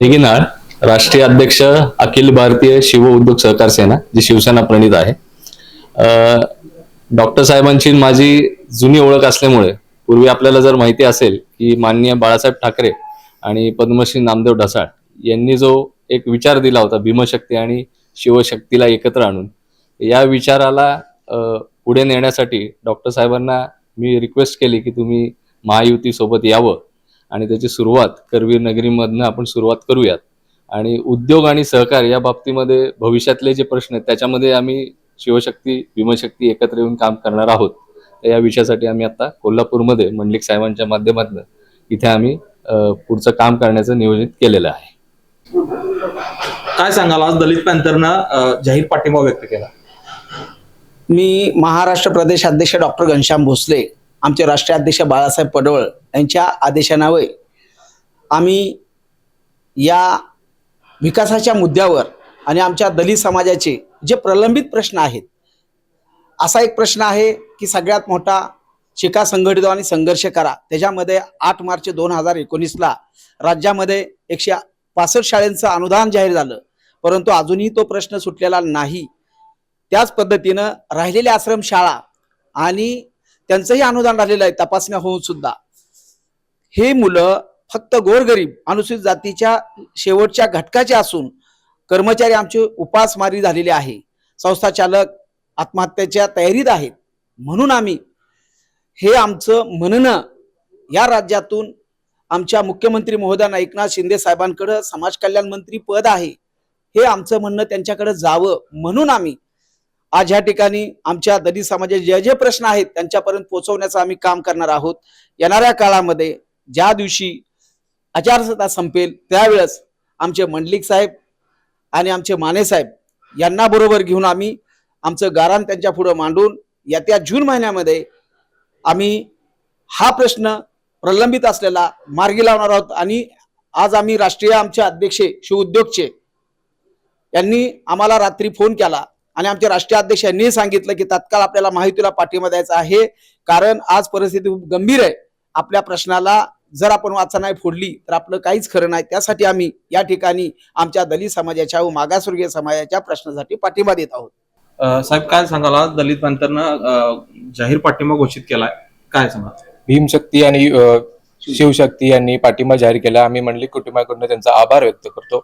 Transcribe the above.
निघणार राष्ट्रीय अध्यक्ष अखिल भारतीय शिव उद्योग सहकार सेना जी शिवसेना प्रणित आहे. डॉक्टर साहेबांची माझी जुनी ओळख असल्यामुळे पूर्वी आपल्याला जर माहिती असेल की माननीय बाळासाहेब ठाकरे आणि पद्मश्री नामदेव ढसाळ यांनी जो एक विचार दिला होता भीमशक्ती आणि शिवशक्तीला एकत्र आणून या विचाराला पुढे नेण्यासाठी डॉक्टर साहेबांना मी रिक्वेस्ट केली की तुम्ही महायुती सोबत यावं. आणि त्याची सुरुवात करवीर नगरीमधनं आपण सुरुवात करूयात. आणि उद्योग आणि सहकार या बाबतीमध्ये भविष्यातले जे प्रश्न आहेत त्याच्यामध्ये आम्ही शिवशक्ती भीमशक्ती एकत्र येऊन काम करणार आहोत. तर या विषयासाठी आम्ही आता कोल्हापूरमध्ये मंडलिक साहेबांच्या माध्यमातून इथे आम्ही पुढचं काम करण्याचं नियोजित केलेलं आहे. काय सांगाल? आज दलित पॅन्थरनं जाहीर पाठिंबा व्यक्त केला. मी महाराष्ट्र प्रदेश अध्यक्ष डॉक्टर घनश्याम भोसले आमचे राष्ट्रीय अध्यक्ष बाळासाहेब पडवळ यांच्या आदेशानावे आम्ही या विकासाच्या मुद्द्यावर आणि आमच्या दलित समाजाचे जे प्रलंबित प्रश्न आहेत असा एक प्रश्न आहे की सगळ्यात मोठा शिका संघटित आणि संघर्ष करा. त्याच्यामध्ये आठ मार्च दोन हजार एकोणीसला राज्यामध्ये एकशे पासष्ट शाळेंचं अनुदान जाहीर झालं. परंतु अजूनही तो प्रश्न सुटलेला नाही. त्याच पद्धतीनं राहिलेल्या आश्रमशाळा आणि त्यांचंही अनुदान राहिलेलं आहे तपासण्या होऊन सुद्धा. हे मुलं फक्त गोरगरीब अनुसूचित जातीच्या शेवटच्या घटकाचे असून कर्मचारी आमचे उपासमारी झालेले आहे. संस्था चालक आत्महत्येच्या तयारीत आहेत. म्हणून आम्ही हे आमचं म्हणणं या राज्यातून आमच्या मुख्यमंत्री महोदयांना एकनाथ शिंदे साहेबांकडं समाज कल्याण मंत्री पद आहे. हे आमचं म्हणणं त्यांच्याकडे जावं. म्हणून आम्ही आज ह्या ठिकाणी आमच्या दलित समाजाचे जे जे प्रश्न आहेत त्यांच्यापर्यंत पोहोचवण्याचं आम्ही काम करणार आहोत. येणाऱ्या काळामध्ये ज्या दिवशी आचारसंहिता संपेल त्यावेळेस आमचे मंडलिक साहेब आणि आमचे माने साहेब यांना बरोबर घेऊन आम्ही आमचं गारान त्यांच्या पुढं मांडून येत्या जून महिन्यामध्ये आम्ही हा प्रश्न प्रलंबित असलेला मार्गी लावणार आहोत आणि आज आम्ही राष्ट्रीय आमचे अध्यक्ष शिवउद्योगचे यांनी आम्हाला रात्री फोन केला आणि आमचे राष्ट्रीय अध्यक्ष यांनी सांगितलं की तत्काळ आपल्याला माहितीला पाठिंबा द्यायचा आहे कारण आज परिस्थिती खूप गंभीर आहे. आपल्या प्रश्नाला जर आपण वाचा नाही फोडली तर आपलं काहीच खरं नाही. त्यासाठी आम्ही या ठिकाणी आमच्या दलित समाजाच्या व मागासवर्गीय समाजाच्या प्रश्नासाठी पाठिंबा देत आहोत. साहेब काय सांगाल दलित पॅन्थरनं अं, जाहीर पाठिंबा घोषित केलाय. काय सांगाल? भीमशक्ती आणि शिवशक्ती यांनी पाठिंबा जाहीर केला. आम्ही मंडलिक कुटुंबाकडून त्यांचा आभार व्यक्त करतो.